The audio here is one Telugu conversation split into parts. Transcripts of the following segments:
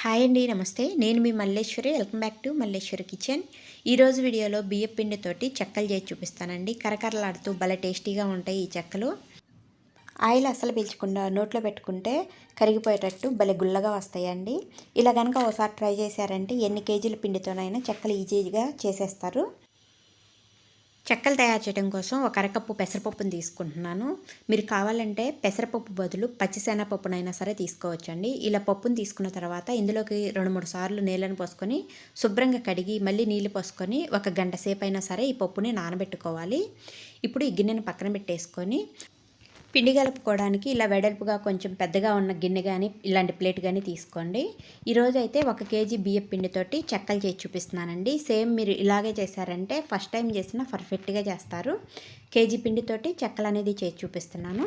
హాయ్ అండి నమస్తే. నేను మీ Malleswari. Welcome back to Malleswari kitchen. ఈరోజు వీడియోలో బియ్యం పిండితోటి చెక్కలు చేసి చూపిస్తానండి. కరకరలాడుతూ భలే టేస్టీగా ఉంటాయి ఈ చెక్కలు. ఆయిల్ అస్సలు పీల్చకుండా నోట్లో పెట్టుకుంటే కరిగిపోయేటట్టు భలే గుల్లగా వస్తాయండి. ఇలా కనుక ఒకసారి ట్రై చేశారంటే ఎన్ని కేజీల పిండితోనైనా చెక్కలు ఈజీగా చేసేస్తారు. చెక్కలు తయారు చేయడం కోసం ఒక అరకప్పు పెసరపప్పును తీసుకుంటున్నాను. మీరు కావాలంటే పెసరపప్పు బదులు పచ్చిశనగపప్పునైనా సరే తీసుకోవచ్చండి. ఇలా పప్పును తీసుకున్న తర్వాత ఇందులోకి రెండు మూడు సార్లు నీళ్ళని పోసుకొని శుభ్రంగా కడిగి మళ్ళీ నీళ్ళు పోసుకొని ఒక గంట సేపు అయినా సరే ఈ పప్పుని నానబెట్టుకోవాలి. ఇప్పుడు ఈ గిన్నెను పక్కన పెట్టేసుకొని పిండి కలుపుకోవడానికి ఇలా వెడల్పుగా కొంచెం పెద్దగా ఉన్న గిన్నె కానీ ఇలాంటి ప్లేట్ కానీ తీసుకోండి. ఈరోజు అయితే ఒక కేజీ బియ్యం పిండితోటి చెక్కలు చేసి చూపిస్తున్నానండి. సేమ్ మీరు ఇలాగే చేశారంటే ఫస్ట్ టైం చేసిన పర్ఫెక్ట్గా చేస్తారు. కేజీ పిండితోటి చెక్కలు అనేది చేసి చూపిస్తున్నాను.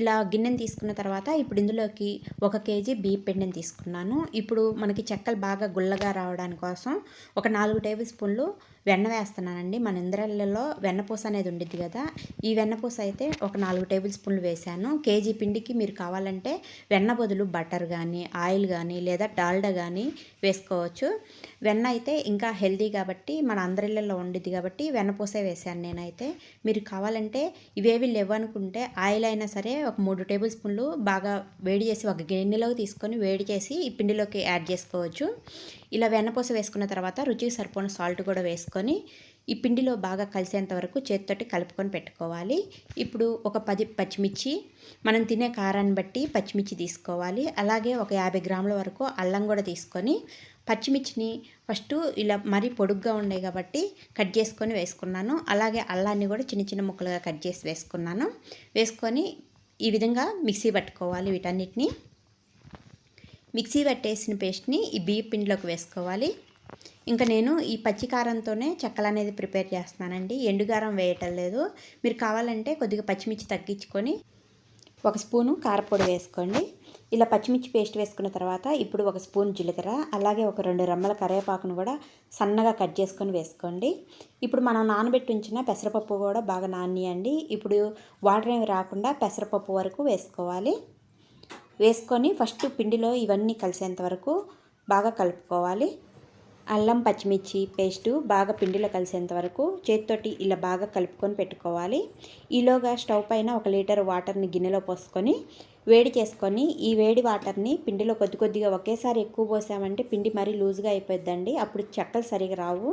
ఇలా గిన్నెను తీసుకున్న తర్వాత ఇప్పుడు ఇందులోకి ఒక కేజీ బియ్యం పిండిని తీసుకున్నాను. ఇప్పుడు మనకి చెక్కలు బాగా గుల్లగా రావడానికి కోసం ఒక నాలుగు టేబుల్ స్పూన్లు వెన్న వేస్తున్నానండి. మన ఇంద్రాలలో వెన్నపూస అనేది ఉండిద్ది కదా. ఈ వెన్నపూస అయితే ఒక నాలుగు టేబుల్ స్పూన్లు వేసాను కేజీ పిండికి మీరు కావాలంటే వెన్న బదులు బటర్ కానీ ఆయిల్ కానీ లేదా డాల్డా కానీ వేసుకోవచ్చు. వెన్న అయితే ఇంకా హెల్దీ కాబట్టి మన అందరిళ్ళలో ఉండిద్ది కాబట్టి వెన్నపూసే వేసాను నేనైతే. మీరు కావాలంటే ఇవేవి లేవనుకుంటే ఆయిల్ అయినా సరే ఒక మూడు టేబుల్ స్పూన్లు బాగా వేడి చేసి ఒక గిన్నెలోకి తీసుకొని వేడి చేసి ఈ పిండిలోకి యాడ్ చేసుకోవచ్చు. ఇలా వెన్నపూస వేసుకున్న తర్వాత రుచికి సరిపోయిన సాల్ట్ కూడా వేసుకొని ఈ పిండిలో బాగా కలిసేంత వరకు చేతితోటి కలుపుకొని పెట్టుకోవాలి. ఇప్పుడు ఒక పది పచ్చిమిర్చి మనం తినే కారాన్ని బట్టి పచ్చిమిర్చి తీసుకోవాలి. అలాగే ఒక యాభై గ్రాముల వరకు అల్లం కూడా తీసుకొని పచ్చిమిర్చిని ఫస్ట్ ఇలా మరీ పొడుగ్గా ఉన్నాయి కాబట్టి కట్ చేసుకొని వేసుకున్నాను. అలాగే అల్లాన్ని కూడా చిన్న చిన్న ముక్కలుగా కట్ చేసి వేసుకున్నాను. వేసుకొని ఈ విధంగా మిక్సీ పట్టుకోవాలి వీటన్నిటిని. మిక్సీ పట్టేసిన పేస్ట్ని ఈ బియ్య పిండిలోకి వేసుకోవాలి. ఇంకా నేను ఈ పచ్చికారంతోనే చెక్కలు అనేది ప్రిపేర్ చేస్తున్నానండి. ఎండుగారం వేయటం లేదు. మీరు కావాలంటే కొద్దిగా పచ్చిమిర్చి తగ్గించుకొని ఒక స్పూను కారపొడి వేసుకోండి. ఇలా పచ్చిమిర్చి పేస్ట్ వేసుకున్న తర్వాత ఇప్పుడు ఒక స్పూన్ జీలకర్ర అలాగే ఒక రెండు రెమ్మల కరివేపాకును కూడా సన్నగా కట్ చేసుకొని వేసుకోండి. ఇప్పుడు మనం నానబెట్టి ఉంచిన పెసరపప్పు కూడా బాగా నానియండి. ఇప్పుడు వాటర్ ఏమి రాకుండా పెసరపప్పు వరకు వేసుకోవాలి. వేసుకొని ఫస్ట్ పిండిలో ఇవన్నీ కలిసేంత వరకు బాగా కలుపుకోవాలి. అల్లం పచ్చిమిర్చి పేస్టు బాగా పిండిలో కలిసేంత వరకు చేతితోటి ఇలా బాగా కలుపుకొని పెట్టుకోవాలి. ఈలోగా స్టవ్ పైన ఒక లీటర్ వాటర్ని గిన్నెలో పోసుకొని వేడి చేసుకొని ఈ వేడి వాటర్ని పిండిలో కొద్ది కొద్దిగా ఒకేసారి ఎక్కువ పోసామంటే పిండి మరీ లూజ్గా అయిపోద్దండి అప్పుడు చెక్కలు సరిగా రావు.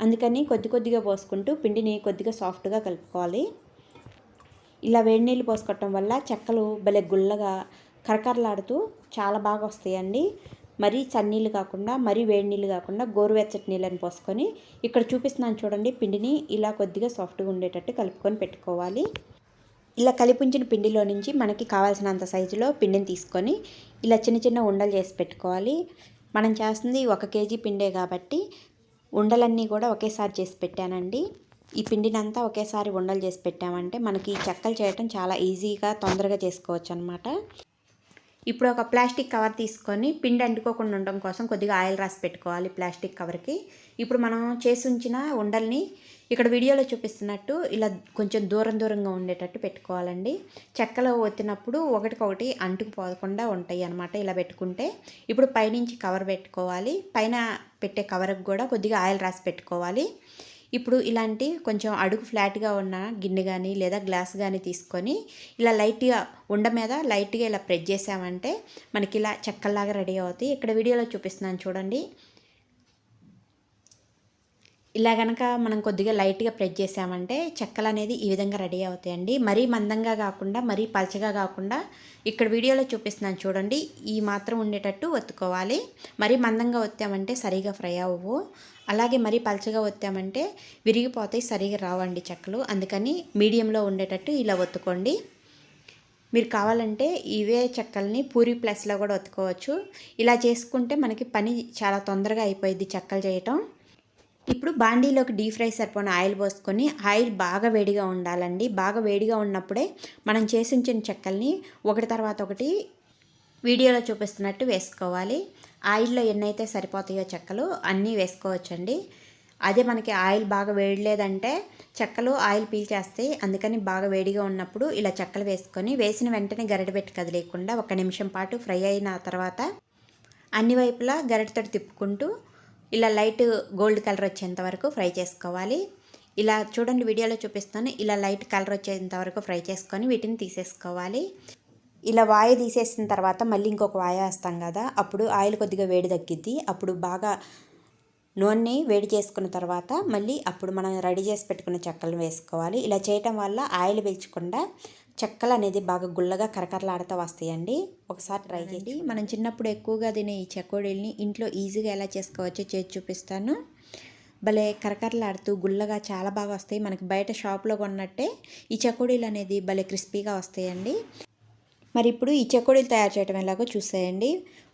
అందుకని కొద్ది కొద్దిగా పోసుకుంటూ పిండిని కొద్దిగా సాఫ్ట్గా కలుపుకోవాలి. ఇలా వేడి నీళ్ళు పోసుకోవటం వల్ల చెక్కలు భలే గుల్లగా కరకరలాడుతూ చాలా బాగా వస్తాయండి. మరీ చన్నీళ్ళు కాకుండా మరీ వేడి నీళ్ళు కాకుండా గోరువెచ్చటి నీళ్ళని పోసుకొని ఇక్కడ చూపిస్తున్నాను చూడండి పిండిని. ఇలా కొద్దిగా సాఫ్ట్గా ఉండేటట్టు కలుపుకొని పెట్టుకోవాలి. ఇలా కలిపుంచిన పిండిలో నుంచి మనకి కావాల్సినంత సైజులో పిండిని తీసుకొని ఇలా చిన్న చిన్న ఉండలు చేసి పెట్టుకోవాలి. మనం చేస్తుంది ఒక కేజీ పిండే కాబట్టి ఉండలన్నీ కూడా ఒకేసారి చేసి పెట్టానండి. ఈ పిండినంతా ఒకేసారి ఉండలు చేసి పెట్టామంటే మనకి చెక్కలు చేయటం చాలా ఈజీగా తొందరగా చేసుకోవచ్చు అనమాట ఇప్పుడు ఒక ప్లాస్టిక్ కవర్ తీసుకొని పిండి అంటుకోకుండా ఉండడం కోసం కొద్దిగా ఆయిల్ రాసి పెట్టుకోవాలి ప్లాస్టిక్ కవర్కి. ఇప్పుడు మనం చేసి ఉంచిన ఉండల్ని ఇక్కడ వీడియోలో చూపిస్తున్నట్టు ఇలా కొంచెం దూరం దూరంగా ఉండేటట్టు పెట్టుకోవాలండి. చెక్కలో ఒత్తినప్పుడు ఒకటికొకటి అంటుకుపోకుండా ఉంటాయి అనమాట ఇలా పెట్టుకుంటే. ఇప్పుడు పైనుంచి కవర్ పెట్టుకోవాలి. పైన పెట్టే కవర్కి కూడా కొద్దిగా ఆయిల్ రాసి పెట్టుకోవాలి. ఇప్పుడు ఇలాంటి కొంచెం అడుగు ఫ్లాట్గా ఉన్న గిన్నె కానీ లేదా గ్లాస్ కానీ తీసుకొని ఇలా లైట్గా ఉండ మీద లైట్గా ఇలా ప్రెస్ చేసామంటే మనకి ఇలా చెక్కల్లాగా రెడీ అవుతాయి. ఇక్కడ వీడియోలో చూపిస్తున్నాను చూడండి. ఇలా కనుక మనం కొద్దిగా లైట్గా ప్రెస్ చేసామంటే చెక్కలు అనేది ఈ విధంగా రెడీ అవుతాయండి. మరీ మందంగా కాకుండా మరీ పలచగా కాకుండా ఇక్కడ వీడియోలో చూపిస్తున్నాను చూడండి. ఈ మాత్రం ఉండేటట్టు ఒత్తుకోవాలి. మరీ మందంగా ఒత్తామంటే సరిగా ఫ్రై అవ్వవు. అలాగే మరీ పలచగా ఒత్తామంటే విరిగిపోతాయి సరిగా రావండి చెక్కలు. అందుకని మీడియంలో ఉండేటట్టు ఇలా ఒత్తుకోండి. మీరు కావాలంటే ఇవే చెక్కల్ని పూరి ప్లస్లో కూడా ఒత్తుకోవచ్చు. ఇలా చేసుకుంటే మనకి పని చాలా తొందరగా అయిపోయింది చెక్కలు చేయటం. ఇప్పుడు బాండీలోకి డీప్ ఫ్రై సరిపోయిన ఆయిల్ పోసుకొని ఆయిల్ బాగా వేడిగా ఉండాలండి. బాగా వేడిగా ఉన్నప్పుడే మనం చేసి ఉంచిన చెక్కల్ని ఒకటి తర్వాత ఒకటి వీడియోలో చూపిస్తున్నట్టు వేసుకోవాలి. ఆయిల్లో ఎన్నైతే సరిపోతాయో చెక్కలు అన్నీ వేసుకోవచ్చండి. అదే మనకి ఆయిల్ బాగా వేయలేదంటే చెక్కలు ఆయిల్ పీల్చేస్తాయి అందుకని బాగా వేడిగా ఉన్నప్పుడు ఇలా చెక్కలు వేసుకొని వేసిన వెంటనే గరిట పెట్టి కదిలేయకుండా ఒక నిమిషం పాటు ఫ్రై అయిన తర్వాత అన్ని వైపులా గరిటతో తిప్పుకుంటూ ఇలా లైట్ గోల్డ్ కలర్ వచ్చేంత వరకు ఫ్రై చేసుకోవాలి. ఇలా చూడండి వీడియోలో చూపిస్తాను. ఇలా లైట్ కలర్ వచ్చేంత వరకు ఫ్రై చేసుకొని వీటిని తీసేసుకోవాలి. ఇలా వాయి తీసేసిన తర్వాత మళ్ళీ ఇంకొక వాయ వేస్తాం కదా అప్పుడు ఆయిల్ కొద్దిగా వేడి తగ్గిద్ది. అప్పుడు బాగా నూనె వేడి చేసుకున్న తర్వాత మళ్ళీ అప్పుడు మనం రెడీ చేసి పెట్టుకున్న చెక్కలు వేసుకోవాలి. ఇలా చేయటం వల్ల ఆయిల్ పీల్చకుండా చెక్కలు అనేది బాగా గుల్లగా కరకరలాడుతూ వస్తాయండి. ఒకసారి ట్రై చేయండి మనం చిన్నప్పుడు ఎక్కువగా తినే ఈ చెకోడీల్ని ఇంట్లో ఈజీగా ఎలా చేసుకోవచ్చో చేసి చూపిస్తాను. భలే కరకరలాడుతూ గుల్లగా చాలా బాగా వస్తాయి. మనకి బయట షాప్లో కొన్నట్టే ఈ చెకోడీలు అనేది భలే క్రిస్పీగా వస్తాయండి. మరి ఇప్పుడు ఈ చెకోడీలు తయారు చేయడం ఎలాగో చూసేయండి.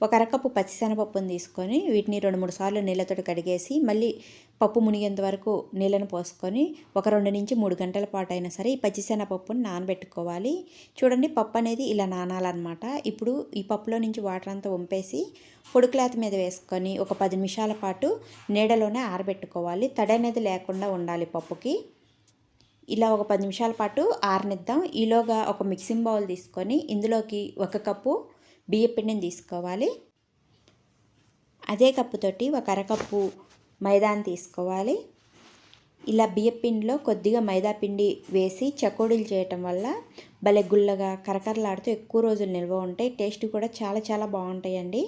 ఒక అరకప్పు పచ్చిశనగపప్పును తీసుకొని వీటిని రెండు మూడు సార్లు నీళ్ళతో కడిగేసి మళ్ళీ పప్పు మునిగేంత వరకు నీళ్ళను పోసుకొని ఒక రెండు నుంచి మూడు గంటల పాటు అయినా సరే ఈ పచ్చిశనగపప్పును నానబెట్టుకోవాలి. చూడండి పప్పు అనేది ఇలా నానాలన్నమాట. ఇప్పుడు ఈ పప్పులో నుంచి వాటర్ అంతా వంపేసి పొడి క్లాత్ మీద వేసుకొని ఒక పది నిమిషాల పాటు నీడలోనే ఆరబెట్టుకోవాలి. తడి అనేది లేకుండా ఉండాలి పప్పుకి. ఇలా ఒక పది నిమిషాల పాటు ఆరనిద్దాం. ఈలోగా ఒక మిక్సింగ్ బౌల్ తీసుకొని ఇందులోకి ఒక కప్పు బియ్య పిండిని తీసుకోవాలి. అదే కప్పుతోటి ఒక అరకప్పు మైదాని తీసుకోవాలి. ఇలా బియ్యపిండిలో కొద్దిగా మైదా పిండి వేసి చకోడీలు చేయటం వల్ల భలే గుల్లగా కరకరలాడుతూ ఎక్కువ రోజులు నిల్వ ఉంటాయి టేస్ట్ కూడా చాలా చాలా బాగుంటాయండి.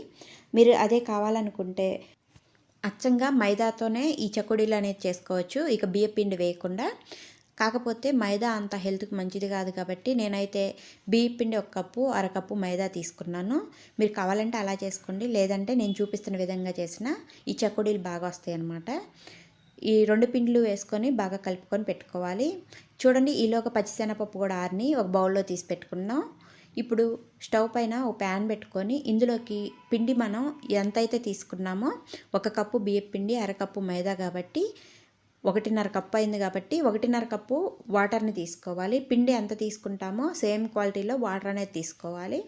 మీరు అదే కావాలనుకుంటే అచ్చంగా మైదాతోనే ఈ చకోడీలు అనేది చేసుకోవచ్చు. ఇక బియ్యపిండి వేయకుండా కాకపోతే మైదా అంత హెల్త్కి మంచిది కాదు కాబట్టి నేనైతే బియ్య పిండి ఒక కప్పు అరకప్పు మైదా తీసుకున్నాను. మీరు కావాలంటే అలా చేసుకోండి. లేదంటే నేను చూపిస్తున్న విధంగా చేసిన ఈ చక్కుడీలు బాగా వస్తాయి అన్నమాట ఈ రెండు పిండిలు వేసుకొని బాగా కలుపుకొని పెట్టుకోవాలి. చూడండి ఈలోగా పచ్చిశనగపప్పు కూడా ఆరిని ఒక బౌల్లో తీసి పెట్టుకున్నాం. ఇప్పుడు స్టవ్ పైన ఒక ప్యాన్ పెట్టుకొని ఇందులోకి పిండి మనం ఎంతైతే తీసుకున్నామో ఒక కప్పు బియ్య పిండి అరకప్పు మైదా కాబట్టి ఒకటిన్నర కప్పు అయింది కాబట్టి ఒకటిన్నర కప్పు వాటర్ని తీసుకోవాలి. పిండి ఎంత తీసుకుంటామో సేమ్ క్వాలిటీలో వాటర్ అనేది తీసుకోవాలి.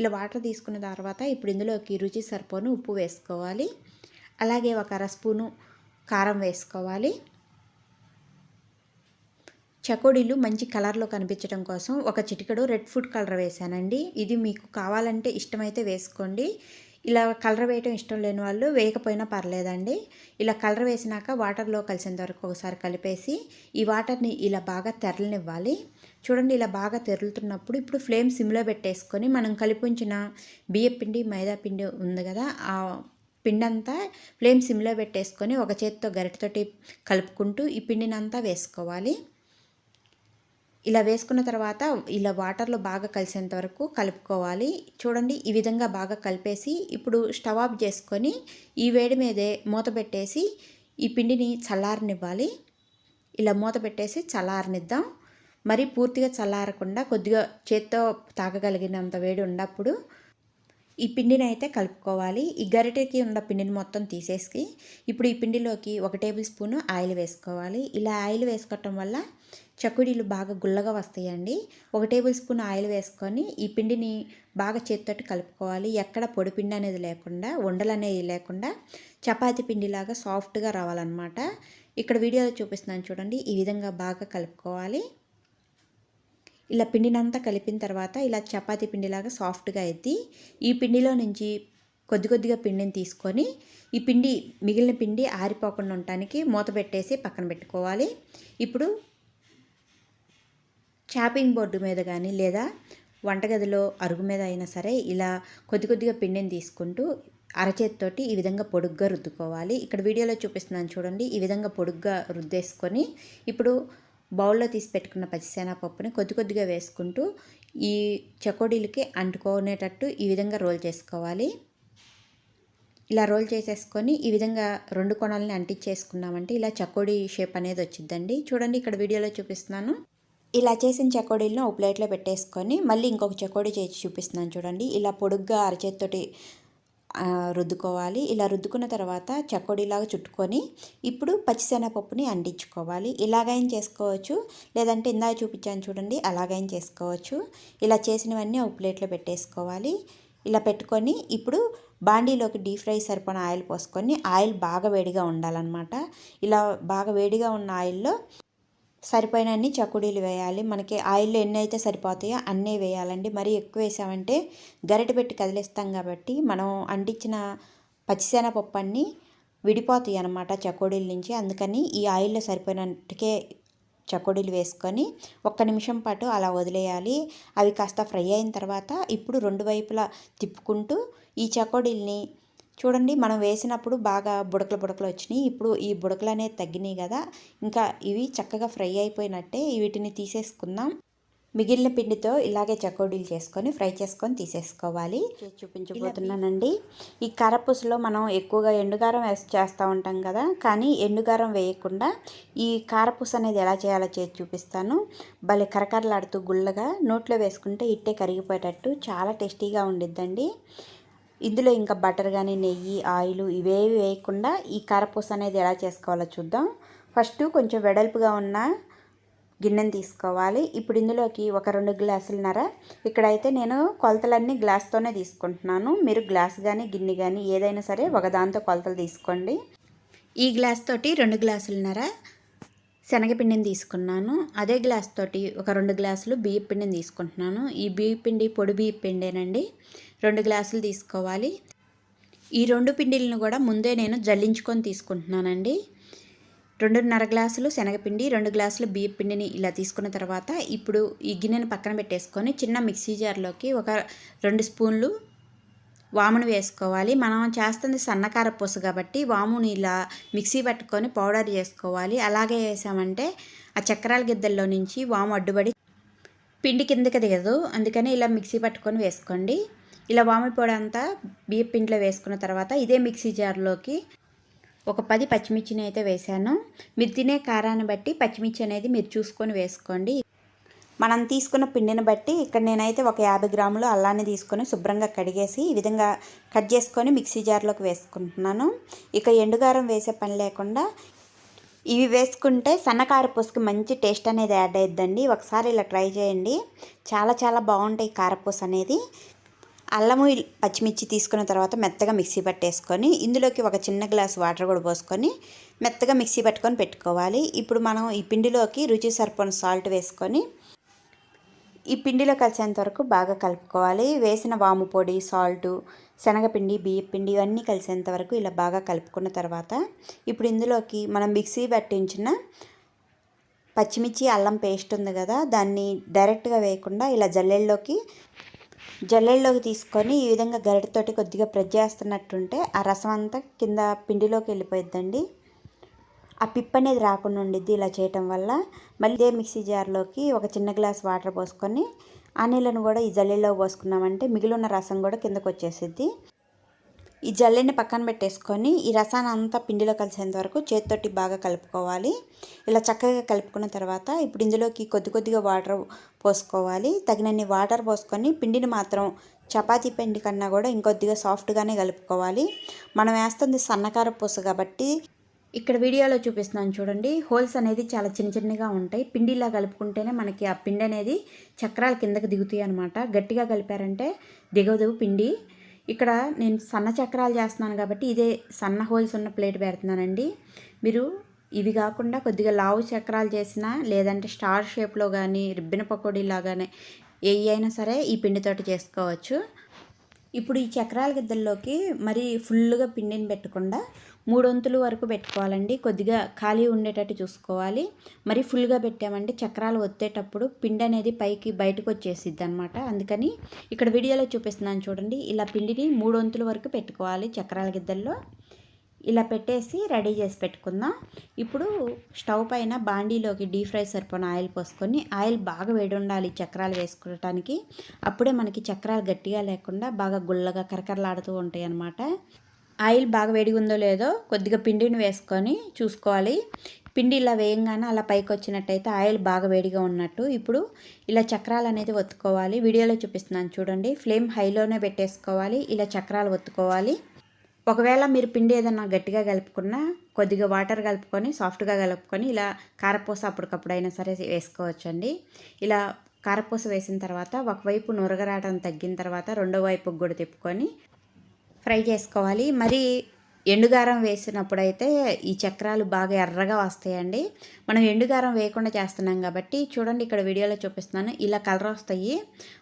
ఇలా వాటర్ తీసుకున్న తర్వాత ఇప్పుడు ఇందులోకి రుచి సరిపోను ఉప్పు వేసుకోవాలి. అలాగే ఒక అర స్పూను కారం వేసుకోవాలి. చకోడీలు మంచి కలర్లో కనిపించడం కోసం ఒక చిటికడు రెడ్ ఫుడ్ కలర్ వేసానండి ఇది మీకు కావాలంటే ఇష్టమైతే వేసుకోండి. ఇలా కలర్ వేయటం ఇష్టం లేని వాళ్ళు వేయకపోయినా పర్లేదండి. ఇలా కలర్ వేసినాక వాటర్లో కలిసేంత వరకు ఒకసారి కలిపేసి ఈ వాటర్ని ఇలా బాగా తెరలనివ్వాలి. చూడండి ఇలా బాగా తెరులుతున్నప్పుడు ఇప్పుడు ఫ్లేమ్ సిమ్లో పెట్టేసుకొని మనం కలిపి ఉంచిన బియ్య మైదా పిండి ఉంది కదా ఆ పిండి అంతా ఫ్లేమ్ సిమ్లో పెట్టేసుకొని ఒక చేతితో గరిటతోటి కలుపుకుంటూ ఈ పిండినంతా వేసుకోవాలి. ఇలా వేసుకున్న తర్వాత ఇలా వాటర్లో బాగా కలిసేంత వరకు కలుపుకోవాలి. చూడండి ఈ విధంగా బాగా కలిపేసి ఇప్పుడు స్టవ్ ఆఫ్ చేసుకొని ఈ వేడి మీదే మూత పెట్టేసి ఈ పిండిని చల్లారనివ్వాలి. ఇలా మూత పెట్టేసి చల్లారనిద్దాం. మరి పూర్తిగా చల్లారకుండా కొద్దిగా చేత్తో తాగగలిగినంత వేడి ఉన్నప్పుడు ఈ పిండిని అయితే కలుపుకోవాలి. ఈ గరిటెకి ఉన్న పిండిని మొత్తం తీసేసి ఇప్పుడు ఈ పిండిలోకి ఒక టేబుల్ స్పూను ఆయిల్ వేసుకోవాలి. ఇలా ఆయిల్ వేసుకోవటం వల్ల చకుడీలు బాగా గుల్లగా వస్తాయండి. ఒక టేబుల్ స్పూన్ ఆయిల్ వేసుకొని ఈ పిండిని బాగా చేతితోటి కలుపుకోవాలి. ఎక్కడ పొడి పిండి అనేది లేకుండా ఉండలు అనేది లేకుండా చపాతి పిండిలాగా సాఫ్ట్గా రావాలన్నమాట. ఇక్కడ వీడియోలో చూపిస్తున్నాను చూడండి. ఈ విధంగా బాగా కలుపుకోవాలి. ఇలా పిండినంతా కలిపిన తర్వాత ఇలా చపాతీ పిండిలాగా సాఫ్ట్గా ఎత్తి ఈ పిండిలో నుంచి కొద్ది కొద్దిగా పిండిని తీసుకొని ఈ పిండి మిగిలిన పిండి ఆరిపోకుండా ఉండటానికి మూత పెట్టేసి పక్కన పెట్టుకోవాలి. ఇప్పుడు చాపింగ్ బోర్డు మీద కానీ లేదా వంటగదిలో అరుగు మీద అయినా సరే ఇలా కొద్ది కొద్దిగా పిండిని తీసుకుంటూ అరచేతితోటి ఈ విధంగా పొడుగ్గా రుద్దుకోవాలి. ఇక్కడ వీడియోలో చూపిస్తున్నాను చూడండి. ఈ విధంగా పొడుగ్గా రుద్దేసుకొని ఇప్పుడు బౌల్లో తీసి పెట్టుకున్న పచ్చిశనగపప్పుని కొద్ది కొద్దిగా వేసుకుంటూ ఈ చకోడీలకి అంటుకునేటట్టు ఈ విధంగా రోల్ చేసుకోవాలి. ఇలా రోల్ చేసేసుకొని ఈ విధంగా రెండు కొనాలని అంటించేసుకున్నామంటే ఇలా చకోడీ షేప్ అనేది వచ్చిందండి చూడండి ఇక్కడ వీడియోలో చూపిస్తున్నాను. ఇలా చేసిన చకోడీలను ఒక ప్లేట్లో పెట్టేసుకొని మళ్ళీ ఇంకొక చకోడీ చేసి చూపిస్తున్నాను చూడండి. ఇలా పొడుగ్గా అరచేతితోటి రుద్దుకోవాలి. ఇలా రుద్దుకున్న తర్వాత చకోడీలాగా చుట్టుకొని ఇప్పుడు పచ్చిశనగపప్పుని అంటించుకోవాలి. ఇలాగైనా చేసుకోవచ్చు. లేదంటే ఇందాక చూపించాను చూడండి అలాగైనా చేసుకోవచ్చు. ఇలా చేసినవన్నీ ఒక ప్లేట్లో పెట్టేసుకోవాలి. ఇలా పెట్టుకొని ఇప్పుడు బాండీలోకి డీప్ ఫ్రై సరిపడిన ఆయిల్ పోసుకొని ఆయిల్ బాగా వేడిగా ఉండాలన్నమాట. ఇలా బాగా వేడిగా ఉన్న ఆయిల్లో సరిపోయినన్ని చకుడీలు వేయాలి. మనకి ఆయిల్ ఎన్ని అయితే సరిపోతాయో అన్నీ వేయాలండి. మరీ ఎక్కువ వేసామంటే గరిటె పెట్టి కదిలిస్తాం కాబట్టి మనం అంటించిన పచ్చిశనగపప్పు అన్నీ విడిపోతాయి అన్నమాట చకోడీల నుంచి. అందుకని ఈ ఆయిల్లో సరిపోయినట్టుకే చకోడీలు వేసుకొని ఒక్క నిమిషం పాటు అలా వదిలేయాలి. అవి కాస్త ఫ్రై అయిన తర్వాత ఇప్పుడు రెండు వైపులా తిప్పుకుంటూ ఈ చకోడీల్ని చూడండి మనం వేసినప్పుడు బాగా బుడకలు బుడకలు వచ్చినాయి. ఇప్పుడు ఈ బుడకలు అనేది తగ్గినాయి కదా. ఇంకా ఇవి చక్కగా ఫ్రై అయిపోయినట్టే వీటిని తీసేసుకుందాం. మిగిలిన పిండితో ఇలాగే చకోడీలు చేసుకొని ఫ్రై చేసుకొని తీసేసుకోవాలి. చూపించబోతున్నానండి. ఈ కారపూసలో మనం ఎక్కువగా ఎండుగారం వేసి చేస్తూ ఉంటాం కదా. కానీ ఎండుగారం వేయకుండా ఈ కారపూస అనేది ఎలా చేయాలో చేసి చూపిస్తాను. భలే కరకరలాడుతూ గుళ్ళగా నోట్లో వేసుకుంటే ఇట్టే కరిగిపోయేటట్టు చాలా టేస్టీగా ఉండిద్దండి. ఇందులో ఇంకా బటర్ కానీ నెయ్యి ఆయిల్ ఇవేవి వేయకుండా ఈ కారపూస అనేది ఎలా చేసుకోవాలో చూద్దాం. ఫస్ట్ కొంచెం వెడల్పుగా ఉన్న గిన్నెను తీసుకోవాలి. ఇప్పుడు ఇందులోకి ఒక రెండు గ్లాసులన్నర ఇక్కడైతే నేను కొలతలన్నీ గ్లాస్తోనే తీసుకుంటున్నాను. మీరు గ్లాస్ కానీ గిన్నె కానీ ఏదైనా సరే ఒక దాంతో కొలతలు తీసుకోండి. ఈ గ్లాస్ తోటి రెండు గ్లాసులన్నర శనగపిండిని తీసుకున్నాను. అదే గ్లాస్ తోటి ఒక రెండు గ్లాసులు బియ్యం పిండిని తీసుకుంటున్నాను. ఈ బియ్య పిండి పొడి బియ్య పిండేనండి. రెండు గ్లాసులు తీసుకోవాలి. ఈ రెండు పిండిలను కూడా ముందే నేను జల్లించుకొని తీసుకుంటున్నానండి. రెండున్నర గ్లాసులు శనగపిండి రెండు గ్లాసులు బియ్యం పిండిని ఇలా తీసుకున్న తర్వాత ఇప్పుడు ఈ గిన్నెను పక్కన పెట్టేసుకొని చిన్న మిక్సీ జార్లోకి ఒక రెండు స్పూన్లు వామును వేసుకోవాలి. మనం చేస్తుంది సన్నకార పూస కాబట్టి వాముని ఇలా మిక్సీ పట్టుకొని పౌడర్ చేసుకోవాలి. అలాగే వేసామంటే ఆ చక్రాల గిద్దల్లో నుంచి వాము అడ్డుపడి పిండి కిందకి దిగదు. అందుకని ఇలా మిక్సీ పట్టుకొని వేసుకోండి. ఇలా వాము పొడి అంతా బియ్య పిండిలో వేసుకున్న తర్వాత ఇదే మిక్సీ జార్లోకి ఒక పది పచ్చిమిర్చిని అయితే వేసాను. మీరు తినే కారాన్ని బట్టి పచ్చిమిర్చి అనేది మీరు చూసుకొని వేసుకోండి. మనం తీసుకున్న పిండిని బట్టి ఇక్కడ నేనైతే ఒక యాభై గ్రాములు అల్లాన్ని తీసుకొని శుభ్రంగా కడిగేసి ఈ విధంగా కట్ చేసుకొని మిక్సీ జార్లోకి వేసుకుంటున్నాను. ఇక ఎండుగారం వేసే పని లేకుండా ఇవి వేసుకుంటే సన్నకార పూసకి మంచి టేస్ట్ అనేది యాడ్ అయ్యిద్దండి ఒకసారి ఇలా ట్రై చేయండి. చాలా చాలా బాగుంటాయి కారపూస అనేది. అల్లము పచ్చిమిర్చి తీసుకున్న తర్వాత మెత్తగా మిక్సీ పట్టేసుకొని ఇందులోకి ఒక చిన్న గ్లాస్ వాటర్ కూడా పోసుకొని మెత్తగా మిక్సీ పట్టుకొని పెట్టుకోవాలి. ఇప్పుడు మనం ఈ పిండిలోకి రుచి సరిపోని సాల్ట్ వేసుకొని ఈ పిండిలో కలిసేంత వరకు బాగా కలుపుకోవాలి. వేసిన వాము పొడి సాల్టు శనగపిండి బియ్యపిండి ఇవన్నీ కలిసేంత వరకు ఇలా బాగా కలుపుకున్న తర్వాత ఇప్పుడు ఇందులోకి మనం మిక్సీ పట్టించిన పచ్చిమిర్చి అల్లం పేస్ట్ ఉంది కదా దాన్ని డైరెక్ట్గా వేయకుండా ఇలా జల్లెల్లోకి జల్లెల్లోకి తీసుకొని ఈ విధంగా గరిటతోటి కొద్దిగా ప్రెస్ చేస్తున్నట్టుంటే ఆ రసం అంతా కింద పిండిలోకి వెళ్ళిపోయిద్దండి. ఆ పిప్ అనేది రాకుండా ఉండిద్ది ఇలా చేయటం వల్ల. మళ్ళీ ఇదే మిక్సీ జార్లోకి ఒక చిన్న గ్లాస్ వాటర్ పోసుకొని ఆ నీళ్ళను కూడా ఈ జల్లీలో పోసుకున్నామంటే మిగిలిన రసం కూడా కిందకు వచ్చేసిద్ది. ఈ జల్లెని పక్కన పెట్టేసుకొని ఈ రసాన్ని అంతా పిండిలో కలిసేంత వరకు చేతితోటి బాగా కలుపుకోవాలి. ఇలా చక్కగా కలుపుకున్న తర్వాత ఇప్పుడు ఇందులోకి కొద్ది కొద్దిగా వాటర్ పోసుకోవాలి. తగినన్ని వాటర్ పోసుకొని పిండిని మాత్రం చపాతీ పిండి కన్నా కూడా ఇంకొద్దిగా సాఫ్ట్గానే కలుపుకోవాలి. మనం వేస్తుంది సన్నకార పూస కాబట్టి ఇక్కడ వీడియోలో చూపిస్తున్నాను చూడండి. హోల్స్ అనేది చాలా చిన్న చిన్నగా ఉంటాయి. పిండిలా కలుపుకుంటేనే మనకి ఆ పిండి అనేది చక్రాల కిందకి దిగుతాయి అనమాట గట్టిగా కలిపారంటే దిగదు పిండి. ఇక్కడ నేను సన్న చక్రాలు చేస్తున్నాను కాబట్టి ఇదే సన్న హోల్స్ ఉన్న ప్లేట్ పెడుతున్నానండి. మీరు ఇవి కాకుండా కొద్దిగా లావు చక్రాలు చేసినా లేదంటే స్టార్ షేప్లో కానీ రిబ్బిన పకోడీ లాగానే ఏ అయినా సరే ఈ పిండితోటి చేసుకోవచ్చు. ఇప్పుడు ఈ చక్రాల గిద్దల్లోకి మరి ఫుల్గా పిండిని పెట్టకుండా మూడొంతులు వరకు పెట్టుకోవాలండి. కొద్దిగా ఖాళీ ఉండేటట్టు చూసుకోవాలి. మరి ఫుల్గా పెట్టామంటే చక్రాలు ఒత్తేటప్పుడు పిండి అనేది పైకి బయటకు వచ్చేసిద్ది అనమాట అందుకని ఇక్కడ వీడియోలో చూపిస్తున్నాను చూడండి. ఇలా పిండిని మూడొంతుల వరకు పెట్టుకోవాలి చక్రాల గిద్దల్లో. ఇలా పెట్టేసి రెడీ చేసి పెట్టుకుందాం. ఇప్పుడు స్టవ్ పైన బాండీలోకి డీప్ ఫ్రై సరిపోయిన ఆయిల్ పోసుకొని ఆయిల్ బాగా వేడి ఉండాలి చక్రాలు వేసుకోవటానికి. అప్పుడే మనకి చక్రాలు గట్టిగా లేకుండా బాగా గుల్లగా కరకరలాడుతూ ఉంటాయి అన్నమాట ఆయిల్ బాగా వేడిగా ఉందో లేదో కొద్దిగా పిండిని వేసుకొని చూసుకోవాలి. పిండి ఇలా వేయంగానే అలా పైకి వచ్చినట్టయితే ఆయిల్ బాగా వేడిగా ఉన్నట్టు ఇప్పుడు ఇలా చక్రాలు అనేది ఒత్తుకోవాలి. వీడియోలో చూపిస్తున్నాను చూడండి. ఫ్లేమ్ హైలోనే పెట్టేసుకోవాలి. ఇలా చక్రాలు ఒత్తుకోవాలి. ఒకవేళ మీరు పిండి ఏదన్నా గట్టిగా కలుపుకున్నా కొద్దిగా వాటర్ కలుపుకొని సాఫ్ట్గా కలుపుకొని ఇలా కారపూస అప్పటికప్పుడు అయినా సరే వేసుకోవచ్చండి. ఇలా కారపూస వేసిన తర్వాత ఒకవైపు నురగరాటం తగ్గిన తర్వాత రెండో వైపుకి కూడా తిప్పుకొని ఫ్రై చేసుకోవాలి. మరి ఎండుగారం వేసినప్పుడైతే ఈ చక్రాలు బాగా ఎర్రగా వస్తాయండి. మనం ఎండుగారం వేయకుండా చేస్తున్నాం కాబట్టి చూడండి ఇక్కడ వీడియోలో చూపిస్తున్నాను. ఇలా కలర్ వస్తాయి.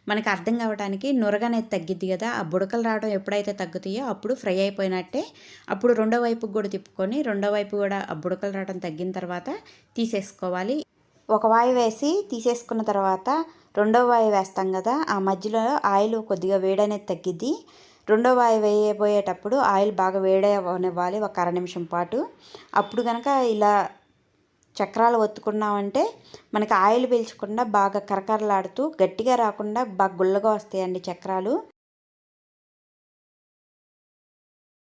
మనకి అర్థం కావడానికి నురగనేది తగ్గిద్ది కదా. ఆ బుడకలు రావడం ఎప్పుడైతే తగ్గుతాయో అప్పుడు ఫ్రై అయిపోయినట్టే. అప్పుడు రెండో వైపుకి కూడా తిప్పుకొని రెండో వైపు కూడా ఆ బుడకలు రావడం తగ్గిన తర్వాత తీసేసుకోవాలి. ఒక వాయి వేసి తీసేసుకున్న తర్వాత రెండో వాయి వేస్తాం కదా ఆ మధ్యలో ఆయిల్ కొద్దిగా వేడనేది తగ్గిద్ది. రెండో వాయి వేయబోయేటప్పుడు ఆయిల్ బాగా వేడవనివ్వాలి ఒక అర నిమిషం పాటు. అప్పుడు కనుక ఇలా చక్రాలు ఒత్తుకున్నామంటే మనకి ఆయిల్ పీల్చకుండా బాగా కరకరలాడుతూ గట్టిగా రాకుండా బాగా గుల్లగా వస్తాయండి చక్రాలు.